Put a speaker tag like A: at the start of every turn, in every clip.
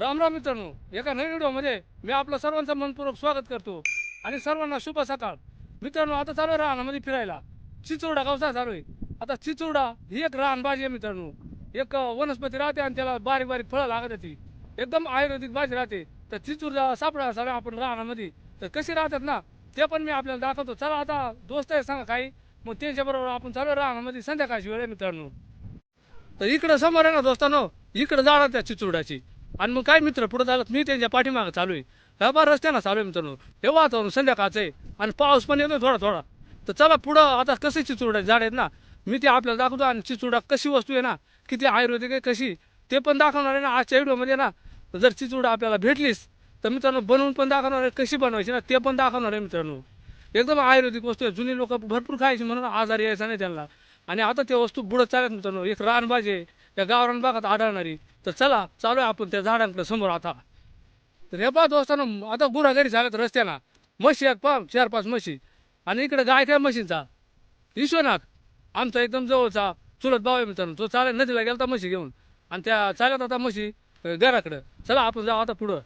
A: राम राम मित्रांनो एका नवीन व्हिडिओमध्ये मी आपलं सर्वांचं मनपूर्वक स्वागत करतो आणि सर्वांना शुभ सकाळ. मित्रांनो आता चालू आहे रानामध्ये फिरायला. चिचोरडा गावचा चालू आहे? आता चिचोरडा ही एक रानभाजी आहे मित्रांनो. एक वनस्पती राहते आणि त्याला बारीक बारीक फळं लागत ती एकदम आयुर्वेदिक भाजी राहते. तर चिचोरडा सापडा चालू आपण रानामध्ये. तर कशी राहतात ना ते पण मी आपल्याला दाखवतो. चला आता दोस्त आहे सांगा काही मग त्यांच्याबरोबर आपण चालू आहे रानामध्ये संध्याकाळची वेळ आहे मित्रांनो. तर इकडं समोर आहे ना दोस्तानो इकडं जाणार त्या चिचुरडाची आणि मग काय मित्र पुढे चालत मी त्यांच्या पाठीमागं चालू आहे व्यापार रस्त्यानं चालू आहे मित्रांनो. हे वातावरण संध्याकाळचं आहे. आणि पाऊस पण येतो थोडा थोडा. तर चला पुढं आता कसे चिचुरडा झाड आहेत ना मी ते आपल्याला दाखवतो आणि चिचुरडा कशी वस्तू आहे ना किती आयुर्वेदिक आहे कशी. ते पण दाखवणार आहे ना आजच्या व्हिडिओमध्ये ना. जर चिचुरडा आपल्याला भेटलीस तर मित्रांनो बनवून पण दाखवणार आहे कशी बनवायची ना ते पण दाखवणार आहे मित्रांनो. एकदम आयुर्वेदिक वस्तू आहे. जुनी लोक भरपूर खायची म्हणून आजारी यायचा नाही त्यांना. आणि आता त्या वस्तू बुडत चालत मित्रांनो. एक रानभाजी आहे. या गावरान भागात आढळणारी. तर चला चालू आहे आपण त्या झाडांकडे समोर आता. तर हे पहा असताना आता गुन्हागारी घरी झाल्यात रस्त्याला. म्हशी आहेत पहा चार पाच म्हशी. आणि इकडे गाय काय म्हशींचा. विश्वनाथ आमचा एकदम जवळचा चुलत भाव आहे मित्रांनो तो चालेल नदीला गेला म्हशी घेऊन. आणि त्या चालत आता म्हशी घराकडं. चला आपण जाऊ आता पुढं.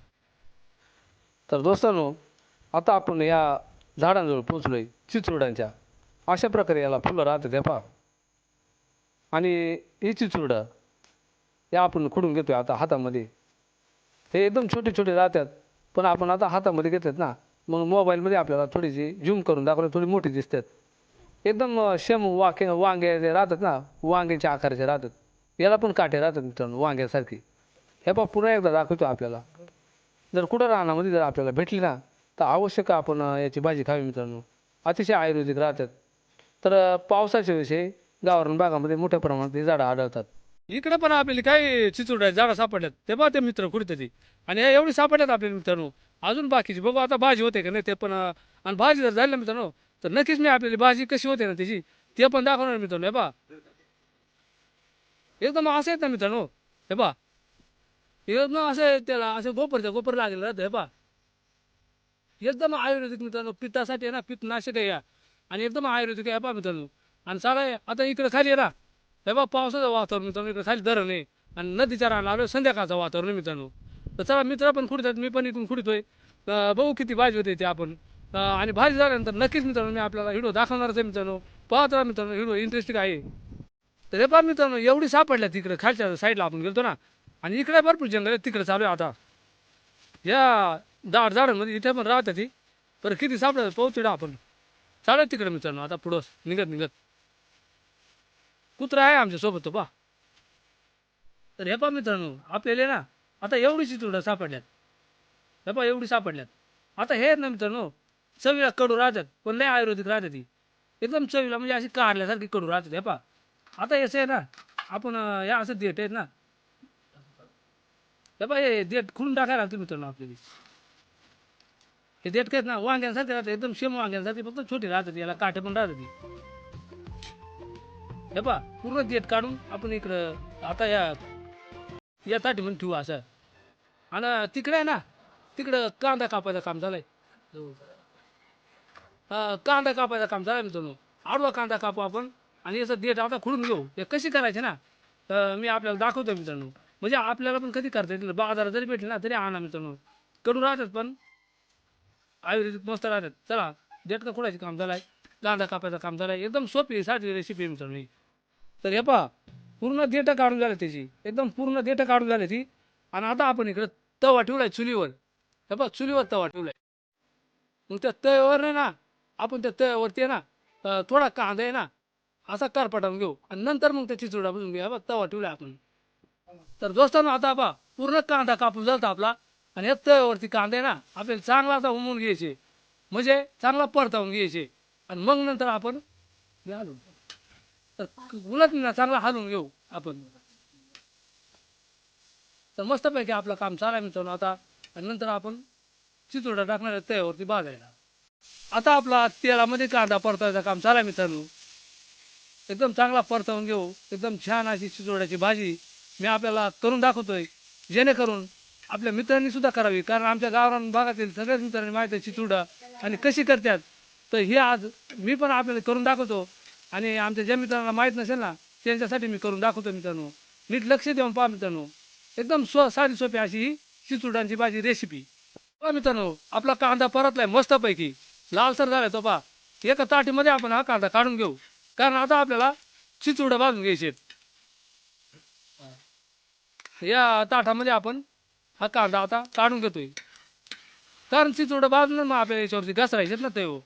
A: तर दोस्तांनो आता आपण या झाडांजवळ पोचलोय चिचुरड्यांच्या अशा प्रकारे याला फुलं राहतात हे पहा. आणि ही चिचुरडं या आपण खुडून घेतोय आता हातामध्ये. हे एकदम छोटे छोटे राहतात पण आपण आता हातामध्ये घेतात ना मग मोबाईलमध्ये आपल्याला थोडीशी झूम करून दाखवली थोडी मोठी दिसतात. एकदम शेम वाके वांगे जे राहतात ना वांग्याच्या आकाराचे राहतात याला पण काटे राहतात मित्रांनो वांग्यासारखी. हे पहा पुन्हा एकदा दाखवतो आपल्याला. जर कुठं रानामध्ये जर आपल्याला भेटली ना तर आवश्यक आपण याची भाजी खावी मित्रांनो. अतिशय आयुर्वेदिक राहतात. तर पावसाच्या विषयी गावरान भागामध्ये मोठ्या प्रमाणात ही झाडं आढळतात. इकडे पण आपल्याला काही चिचुरड जागा सापडल्यात. ते बा ते मित्र कुठेतरी आणि हे एवढी सापडल्यात आपल्या मित्रांनो. अजून बाकीची. बघू आता भाजी होते का नाही ते पण आणि भाजी जर झाली ना मित्रांनो तर नक्कीच मी आपल्याला भाजी कशी होते ना त्याची ते पण दाखवणार मित्रांनो. हे बा. एकदम असं येत ना मित्रांनो. हे बा. एकदम असं त्याला असं गोपरच्या गोपर लागेल राहतं. हे बा. एकदम आयुर्वेदिक मित्रांनो पित्तासाठी आहे ना पित्तनाशक आहे या. आणि एकदम आयुर्वेदिक आहे. पहा मित्रांनो. आणि सारा आता इकडे खाली आहे ना. हे बा पावसाचं वातावरण मित्रांनो इकडे खाली धरण आहे. आणि नदीच्या राहणार आलो संध्याकाळचं वातावरण आहे मित्रांनो. तर चला मित्र पण खुडतात मी पण इथून खुडतोय. बघू किती भाजी होते ते आपण. आणि भाजी झाल्यानंतर नक्कीच मित्रांनो मी आपल्याला व्हिडिओ दाखवणारच आहे मित्रांनो. पाहत राहा मित्रांनो व्हिडिओ इंटरेस्टिंग आहे. तर हे पहा मित्रांनो एवढी सापडल्या तिकडे खालच्या साईडला आपण गेलतो ना. आणि इकडे भरपूर जंगल आहे तिकडे चालू आहे आता. या झाड झाडांमध्ये इथे पण राहतात ती बरं किती सापडतात पोहोचू आपण. चालू तिकडे मित्रांनो आता पुढं निघत निघत. कुत्रा आहे आमच्यासोबत तो पा तर हे पा मित्रांनो आपल्याला ना आता एवढी चितुडं सापडल्यात. हे पा एवढी सापडल्यात. आता हे ना मित्रांनो चवीला कडू राहतात पण लय आयुर्वेदिक राहतात ती एकदम चवीला म्हणजे अशी कारल्यासारखी कडू राहतात हे पा आता याचं आहे ना आपण या असं देठ आहेत ना. हे पा हे देठ खुलून टाकायला लागते मित्रांनो आपल्याला. हे देठ आहेत ना वांग्यांसारखे राहतात एकदम शेम वांग्यांसारखे फक्त छोटी राहतात याला काठे पण राहतात ती हे पा पूर्ण देठ काढून आपण इकडं आता या या ताटी म्हणून ठेवू असं. आणि तिकडे आहे ना तिकडं कांदा कापायचं काम झालंय. हा, कांदा कापायचं काम झालंय मित्रांनो. आडवा कांदा कापू आपण आणि याचं देठ आता खुडून घेऊ. हे कशी करायचे ना तर मी आपल्याला दाखवतो मित्रांनो. म्हणजे आपल्याला पण कधी करता येतील बाजारात जरी भेटले ना तरी आणा मित्रांनो. कडू राहतात पण आयुर्वेदिक मस्त राहतात. चला देठ का खुडायचं काम झालंय. कांदा कापायचं काम झालंय. एकदम सोपी साधी रेसिपी आहे मित्रांनो ही. तर हे पहा पूर्ण देठं काढून झाले त्याची. एकदम पूर्ण देठं काढून झाली ती. आणि आता आपण इकडं तवा ठेवलाय चुलीवर. हे पहा चुलीवर तवा ठेवलाय. मग त्या तव्यावर नाही ना आपण त्या तव्यावरती आहे ना थोडा कांदा आहे ना असा करपाटावून घेऊ. आणि नंतर मग त्याची चुडा बसून घेऊ. हे तवा ठेवलाय आपण. तर दोस्तांनो आता पहा पूर्ण कांदा कापून जातो आपला. आणि या तव्यावरती कांदा आहे ना आपल्याला चांगला असा उमून घ्यायचे. म्हणजे चांगला परतावून घ्यायचे. आणि मग नंतर आपण घालून. तर उलट चांगला हलवून घेऊ आपण. तर मस्तपैकी आपलं काम चालाय मित्रांनो. आता आणि नंतर आपण चिचोडा टाकणार आहे त्यावरती भाजायला. आता आपला तेलामध्ये कांदा परतायचं काम चालाय मित्रांनो. एकदम चांगला परतवून घेऊ. एकदम छान अशी चिचोड्याची भाजी मी आपल्याला करून दाखवतोय. जेणेकरून आपल्या मित्रांनी सुद्धा करावी. कारण आमच्या गावरान भागातील सगळ्याच मित्रांनी माहिती आहे चिचुडा आणि कशी करतात. तर हे आज मी पण आपल्याला करून दाखवतो. आणि आमच्या ज्या मित्रांना माहीत नसेल ना त्यांच्यासाठी मी करून दाखवतो मित्रांनो. नीट लक्ष देऊन पहा मित्रांनो. एकदम स्व साधी सोपी अशी ही चिचुडांची भाजी रेसिपी मित्रांनो आपला कांदा परतलाय मस्तपैकी. लालसर झालाय तो पहा. एका ताटीमध्ये आपण हा कांदा काढून घेऊ. कारण आता आपल्याला चिचुडा भाजून घ्यायचे या ताटामध्ये आपण हा कांदा आता काढून घेतोय. कारण चिचुडा भाजून मग आपल्याला याच्यावरती घसरायचे ना ते हो.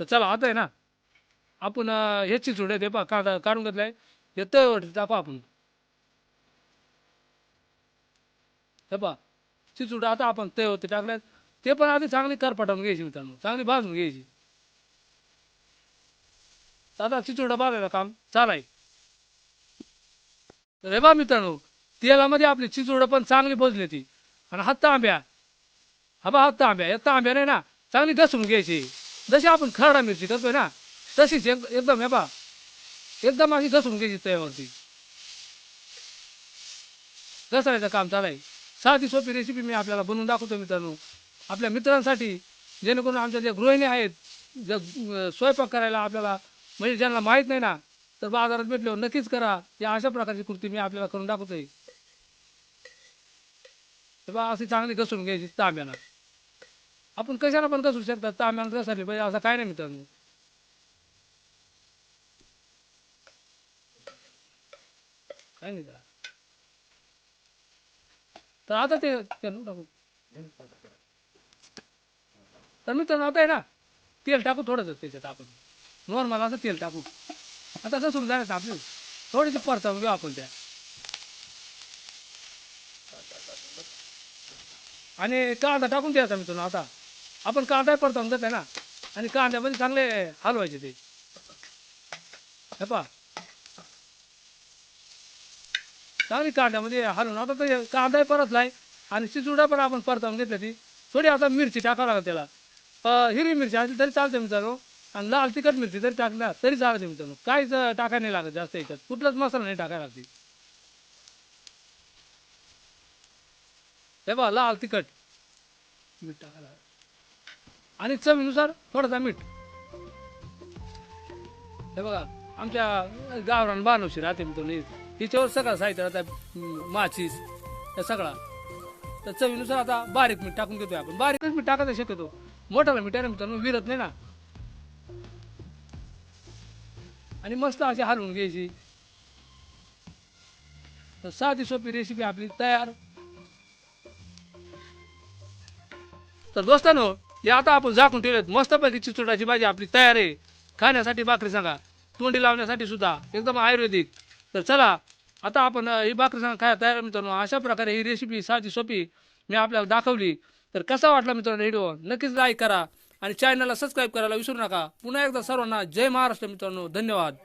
A: तर चला आता आहे ना. आपण ह्याची हे आहे ते पा का काढून घेतलाय. हे तळवरती टाका आपण. हे पा चिचूड आता आपण तळवरती टाकल्यात. ते पण आधी चांगली कर करपटावून घ्यायची मित्रांनो चांगली भाजून घ्यायची. आता चिचुडा बाजायला काम चालाय तर हे बा मित्रांनो तेलामध्ये आपली चिचुडं पण चांगली भजली ती आणि हत्ता आंब्या हा बा हा तांब्या आंब्या नाही ना चांगली घसून घ्यायची. जशी आपण खरडा मिरची करतोय ना तशीच एक- एकदम हे बा एकदम अशी घसून घ्यायची तव्यावरती. घसरायचं काम चालाय साधी सोपी रेसिपी मी आपल्याला बनवून दाखवतो मित्रांनो. आपल्या मित्रांसाठी जेणेकरून आमच्या ज्या गृहिणी आहेत ज्या स्वयंपाक करायला आपल्याला म्हणजे ज्यांना माहीत नाही ना तर बाजारात भेटल्यावर नक्कीच करा. या अशा प्रकारची कृती मी आपल्याला करून दाखवतोय. बा अशी चांगली घसून घ्यायची तांब्यानं. आपण कशाला पण घसू शकतात तांब्यानं घसाली पाहिजे असं काय नाही मित्रांनो. काय नाही तर आता ते ते टाकू. तर मित्रांनो आता आहे ना तेल टाकू थोडंसं त्याच्यात आपण. नॉर्मल असं तेल टाकू. आता तसं सुरू झालं आपली थोडीशी परतावून घेऊ आपण त्या. आणि कांदा टाकून द्यायचा मित्रांनो आता. आपण कांदा परतावून देत त्यांना आणि कांद्यामध्ये चांगले हलवायचे ते. हे पहा. चांगली कांद्यामध्ये हलवून आता ते कांदा परतलाय आणि चिचुडा पण आपण परतावून घेतला ती. थोडी आता मिरची टाकावं लागेल त्याला. हिरवी मिरची असली तरी चालते मित्रांनो. आणि लाल तिखट मिरची तरी टाकल्या तरी चालते मित्रांनो. काहीच टाकायला नाही लागत जास्त याच्यात. कुठलाच मसाला नाही टाकायला लागते हे बा लाल तिखट. मीठ टाकायला आणि चवीनुसार थोडासा मीठ. हे बघा आमच्या गावरान बानवशी राहते मी तुम्ही हिच्यावर सगळं साहित्य राहतं माचीस सगळा. तर चवीनुसार आता बारीक मीठ टाकून घेतोय आपण. बारीकच मीठ टाकायचं शक्यतो. मोठाला मीठ आहे ना मित्रांनो विरत नाही ना. आणि मस्त अशी हलवून घ्यायची. तर साधी सोपी रेसिपी आपली तयार. तर दोस्तांनो ते आता आपण झाकून ठेवलेत. मस्तपैकी चिचुडाची भाजी आपली तयार आहे. खाण्यासाठी भाकरी सांगा. तोंडी लावण्यासाठी सुद्धा. एकदम आयुर्वेदिक. तर चला आता आपण ही भाकरी सांगा काय तयार मित्रांनो? अशा प्रकारे ही रेसिपी साधी सोपी मी आपल्याला दाखवली. तर कसा वाटला मित्रांनो व्हिडिओ नक्कीच लाईक करा आणि चॅनलला सबस्क्राईब करायला विसरू नका. पुन्हा एकदा सर्वांना जय महाराष्ट्र मित्रांनो. धन्यवाद.